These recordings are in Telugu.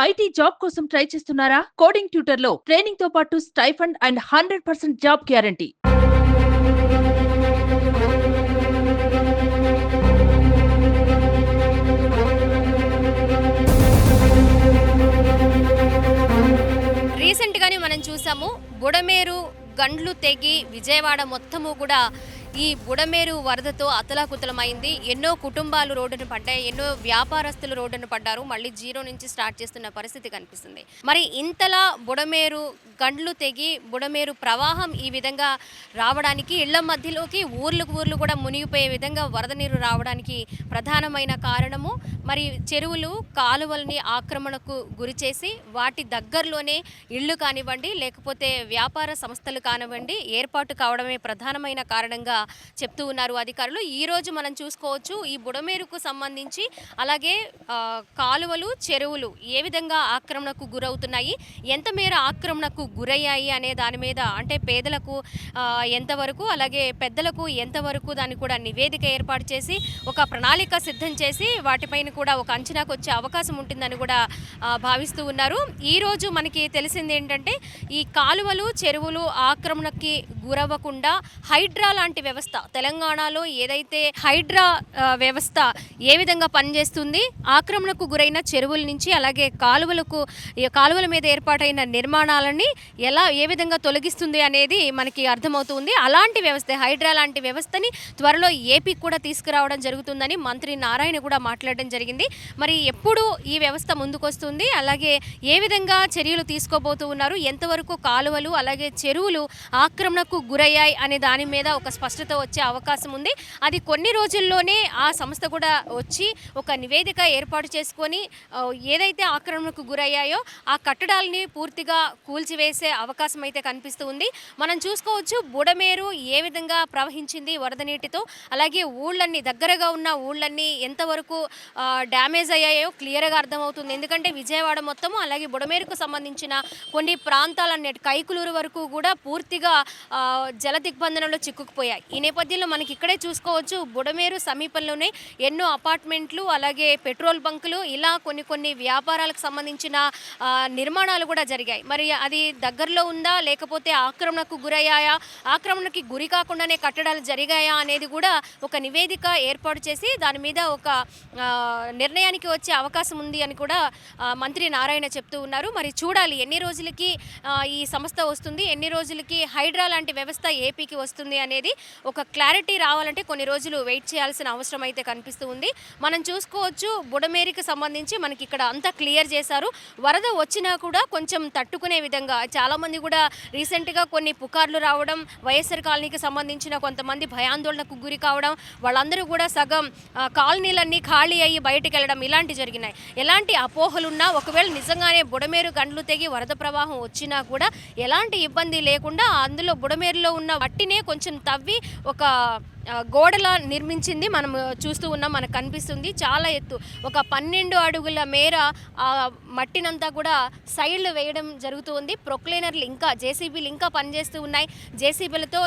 ఐటీ జాబ్ కోసం ట్రై చేస్తున్నారా? కోడింగ్ ట్యూటర్లో ట్రైనింగ్తో పాటు stipend and hundred percent job guarantee. రీసెంట్గానే మనం చూసాము బుడమేరు గండ్లు తెగి విజయవాడ మొత్తము కూడా ఈ బుడమేరు వరదతో అతలాకుతలమైంది. ఎన్నో కుటుంబాలు రోడ్డును పడ్డాయి. ఎన్నో వ్యాపారస్తులు రోడ్డును పడ్డారు. మళ్ళీ జీరో నుంచి స్టార్ట్ చేస్తున్న పరిస్థితి కనిపిస్తుంది. మరి ఇంతలా బుడమేరు గండ్లు తెగి బుడమేరు ప్రవాహం ఈ విధంగా రావడానికి ఇళ్ళ మధ్యలోకి ఊర్లకు ఊర్లు కూడా మునిగిపోయే విధంగా వరద నీరు రావడానికి ప్రధానమైన కారణము. మరి చెరువులు కాలువల్ని ఆక్రమణకు గురిచేసి వాటి దగ్గరలోనే ఇళ్ళు కానివ్వండి లేకపోతే వ్యాపార సంస్థలు కానివ్వండి ఏర్పాటు కావడమే ప్రధానమైన కారణంగా చెప్తూ ఉన్నారు అధికారులు. ఈ రోజు మనం చూసుకోవచ్చు ఈ బుడమేరుకు సంబంధించి అలాగే కాలువలు చెరువులు ఏ విధంగా ఆక్రమణకు గురవుతున్నాయి? ఎంత మేర ఆక్రమణకు గురయ్యాయి అనే దాని మీద అంటే పేదలకు ఎంతవరకు అలాగే పెద్దలకు ఎంతవరకు దాన్ని కూడా నివేదిక ఏర్పాటు చేసి ఒక ప్రణాళిక సిద్ధం చేసి వాటిపైన కూడా ఒక అంచనాకు వచ్చే అవకాశం ఉంటుందని కూడా భావిస్తూ ఉన్నారు. ఈ రోజు మనకి తెలిసింది ఏంటంటే ఈ కాలువలు చెరువులు ఆక్రమణకి గురవ్వకుండా హైడ్రా లాంటి వ్యవస్థ. తెలంగాణలో ఏదైతే హైడ్రా వ్యవస్థ ఏ విధంగా పనిచేస్తుంది ఆక్రమణకు గురైన చెరువుల నుంచి అలాగే కాలువలకు కాలువల మీద ఏర్పాటైన నిర్మాణాలని ఎలా ఏ విధంగా తొలగిస్తుంది అనేది మనకి అర్థమవుతుంది. అలాంటి వ్యవస్థ హైడ్రా లాంటి వ్యవస్థని త్వరలో ఏపీకి కూడా తీసుకురావడం జరుగుతుందని మంత్రి నారాయణ కూడా మాట్లాడడం జరిగింది. మరి ఎప్పుడు ఈ వ్యవస్థ ముందుకొస్తుంది? అలాగే ఏ విధంగా చర్యలు తీసుకోబోతూ ఉన్నారు? ఎంతవరకు కాలువలు అలాగే చెరువులు ఆక్రమణకు గురయ్యాయి అనే దాని మీద ఒక స్పష్టత వచ్చే అవకాశం ఉంది. అది కొన్ని రోజుల్లోనే ఆ సంస్థ కూడా వచ్చి ఒక నివేదిక ఏర్పాటు చేసుకొని ఏదైతే ఆక్రమణకు గురయ్యాయో ఆ కట్టడాలని పూర్తిగా కూల్చివేసే అవకాశం అయితే కనిపిస్తూ ఉంది. మనం చూసుకోవచ్చు బుడమేరు ఏ విధంగా ప్రవహించింది వరద నీటితో అలాగే ఊళ్ళన్నీ దగ్గరగా ఉన్న ఊళ్ళన్నీ ఎంతవరకు డ్యామేజ్ అయ్యాయో క్లియర్గా అర్థమవుతుంది. ఎందుకంటే విజయవాడ మొత్తము అలాగే బుడమేరుకు సంబంధించిన కొన్ని ప్రాంతాలన్నిటి కైకులూరు వరకు కూడా పూర్తిగా జల దిగ్బంధనంలో చిక్కుకుపోయాయి. ఈ నేపథ్యంలో మనకి ఇక్కడే చూసుకోవచ్చు. బుడమేరు సమీపంలోనే ఎన్నో అపార్ట్మెంట్లు అలాగే పెట్రోల్ బంకులు ఇలా కొన్ని కొన్ని వ్యాపారాలకు సంబంధించిన నిర్మాణాలు కూడా జరిగాయి. మరి అది దగ్గరలో ఉందా? లేకపోతే ఆక్రమణకు గురయ్యాయా? ఆక్రమణకి గురి కాకుండానే కట్టడాలు జరిగాయా? అనేది కూడా ఒక నివేదిక ఏర్పాటు చేసి దాని మీద ఒక నిర్ణయానికి వచ్చే అవకాశం ఉంది అని కూడా మంత్రి నారాయణ చెప్తూ ఉన్నారు. మరి చూడాలి ఎన్ని రోజులకి ఈ సంస్థ వస్తుంది? ఎన్ని రోజులకి హైడ్రా లాంటి వ్యవస్థ ఏపీకి వస్తుంది అనేది ఒక క్లారిటీ రావాలంటే కొన్ని రోజులు వెయిట్ చేయాల్సిన అవసరం అయితే కనిపిస్తూ ఉంది. మనం చూసుకోవచ్చు బుడమేరికి సంబంధించి మనకి ఇక్కడ అంతా క్లియర్ చేశారు. వరద వచ్చినా కూడా కొంచెం తట్టుకునే విధంగా చాలామంది కూడా రీసెంట్గా కొన్ని పుకార్లు రావడం వైఎస్ఆర్ కాలనీకి సంబంధించిన కొంతమంది భయాందోళనకు గురి కావడం వాళ్ళందరూ కూడా సగం కాలనీలన్నీ ఖాళీ అయ్యి బయటకు వెళ్ళడం ఇలాంటి జరిగినాయి. ఎలాంటి అపోహలున్నా ఒకవేళ నిజంగానే బుడమేరు గండ్లు తెగి వరద ప్రవాహం వచ్చినా కూడా ఎలాంటి ఇబ్బంది లేకుండా అందులో బుడమేరులో ఉన్న మట్టినే కొంచెం తవ్వి ఒక గోడలా నిర్మించింది మనం చూస్తూ ఉన్నాం మనకు కనిపిస్తుంది. చాలా ఎత్తు ఒక పన్నెండు అడుగుల మేర ఆ మట్టినంతా కూడా సైడ్లు వేయడం జరుగుతుంది ప్రొక్లైనర్లు ఇంకా జేసీబీలు ఇంకా పనిచేస్తూ ఉన్నాయి. జేసీబీలతో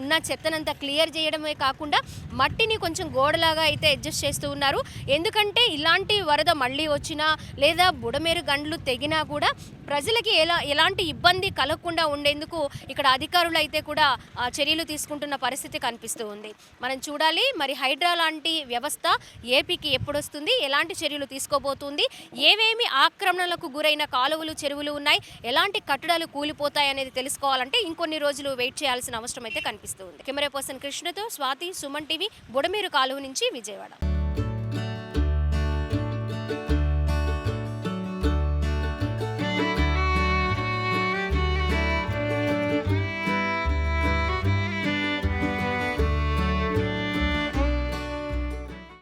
ఉన్న చెత్తనంతా క్లియర్ చేయడమే కాకుండా మట్టిని కొంచెం గోడలాగా అయితే అడ్జస్ట్ చేస్తూ ఉన్నారు. ఎందుకంటే ఇలాంటి వరద మళ్ళీ వచ్చినా లేదా బుడమేరు గండ్లు తెగినా కూడా ప్రజలకి ఎలా ఎలాంటి ఇబ్బంది కలగకుండా ఉండేందుకు ఇక్కడ అధికారులు అయితే కూడా చర్యలు తీసుకుంటున్న పరిస్థితి కనిపిస్తూ ఉంది. మనం చూడాలి మరి హైడ్రా లాంటి వ్యవస్థ ఏపీకి ఎప్పుడు వస్తుంది ఎలాంటి చర్యలు తీసుకోబోతుంది? ఏవేమి ఆక్రమణలకు గురైన కాలువలు చెరువులు ఉన్నాయి? ఎలాంటి కట్టడాలు కూలిపోతాయి అనేది తెలుసుకోవాలంటే ఇంకొన్ని రోజులు వెయిట్ చేయాల్సిన అవసరం అయితే కనిపిస్తుంది కెమెరా పర్సన్ కృష్ణతో స్వాతి సుమన్ టీవీ బుడమేరు కాలువ నుంచి విజయవాడ.